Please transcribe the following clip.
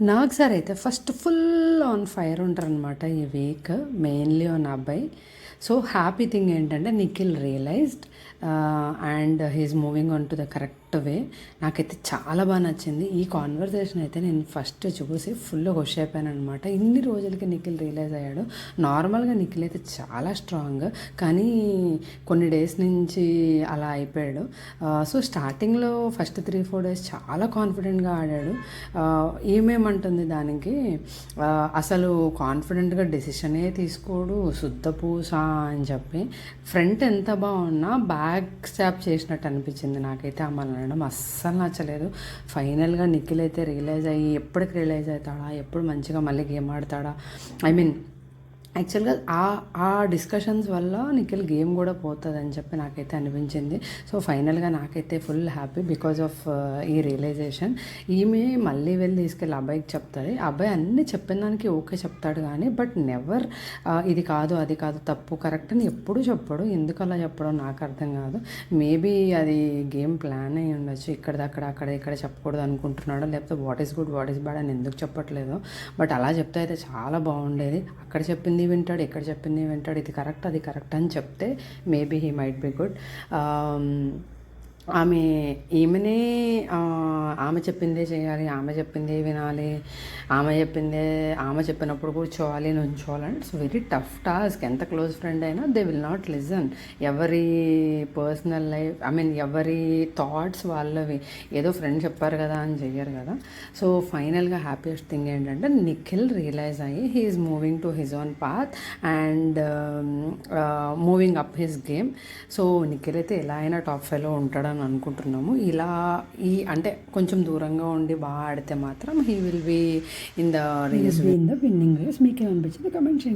నాకు సార్ అయితే first full on fire ఉంటారనమాట ఈ వీక్ మెయిన్లీ ఆన్ అబ్బాయి. సో హ్యాపీ థింగ్ ఏంటంటే Nikhil realised and he is moving on to the correct way నాకైతే చాలా బాగా నచ్చింది. ఈ కాన్వర్సేషన్ అయితే నేను ఫస్ట్ చూసి ఫుల్ ఖుషి అయిపోయాను అనమాట ఇన్ని రోజులకి నిఖిల్ రియలైజ్ అయ్యాడు. నార్మల్గా నిఖిల్ అయితే చాలా స్ట్రాంగ్ కానీ కొన్ని డేస్ నుంచి అలా అయిపోయాడు. సో స్టార్టింగ్లో ఫస్ట్ త్రీ ఫోర్ డేస్ చాలా కాన్ఫిడెంట్గా ఆడాడు. ఏమేమంటుంది దానికి? అసలు కాన్ఫిడెంట్గా డెసిషనే తీసుకోడు. శుద్ధ పూస అని చెప్పి. ఫ్రంట్ ఎంత బాగున్నా బ్యాక్ స్టాప్ చేసినట్టు అనిపించింది నాకైతే అమ్మాలి అనడం అస్సలు నచ్చలేదు. ఫైనల్గా నిఖిల్ అయితే రియలైజ్ అయ్యి ఎప్పటికి రియలైజ్ అవుతాడా? ఎప్పుడు మంచిగా మళ్ళీ గేమ్ ఆడతాడా? ఐ మీన్ యాక్చువల్గా ఆ ఆ డిస్కషన్స్ వల్ల నిఖిల్ గేమ్ కూడా పోతుంది అని చెప్పి నాకైతే అనిపించింది. సో ఫైనల్గా నాకైతే ఫుల్ హ్యాపీ బికాజ్ ఆఫ్ ఈ రియలైజేషన్. ఈమె మళ్ళీ వెళ్ళి తీసుకెళ్ళి అబ్బాయికి చెప్తుంది. అబ్బాయి అన్నీ చెప్పిన దానికి ఓకే చెప్తాడు కానీ బట్ నెవర్ ఇది కాదు అది కాదు తప్పు కరెక్ట్ అని ఎప్పుడు చెప్పడు. ఎందుకు అలా చెప్పడం నాకు అర్థం కాదు. మేబీ అది గేమ్ ప్లాన్ అయి ఉండొచ్చు. ఇక్కడ అక్కడ అక్కడ ఇక్కడ చెప్పకూడదు అనుకుంటున్నాడో. లేకపోతే what is good what is bad అని ఎందుకు చెప్పట్లేదు. బట్ అలా చెప్తే అయితే చాలా బాగుండేది. అక్కడ చెప్పింది వింటాడు ఎక్కడ చెప్పింది వింటాడు ఇది కరెక్ట్ అది కరెక్ట్ అని చెప్తే maybe he might be good. ఆమె ఈమెనే ఆమె చెప్పిందే చేయాలి ఆమె చెప్పిందే వినాలి ఆమె చెప్పిందే ఆమె చెప్పినప్పుడు కూర్చోవాలి నుంచోవాలని ఇట్స్ వెరీ టఫ్ టాస్క్ ఎంత క్లోజ్ ఫ్రెండ్ అయినా దే విల్ నాట్ లిజన్ ఎవరి పర్సనల్ లైఫ్ ఐ మీన్ ఎవరి థాట్స్ వాళ్ళవి. ఏదో ఫ్రెండ్ చెప్పారు కదా అని చెయ్యరు కదా. సో ఫైనల్గా హ్యాపీయెస్ట్ థింగ్ ఏంటంటే నిఖిల్ రియలైజ్ అయ్యి he is moving to his own path and moving up his game so Nikhil అయితే ఎలా అయినా టాప్ ఫైవ్లో ఉంటాడని అనుకుంటున్నాము. ఇలా ఈ అంటే కొంచెం దూరంగా ఉండి బాగా ఆడితే మాత్రం he will be in the race in the winning race మీకు ఏమనిపించింది కమెంట్ చేయండి.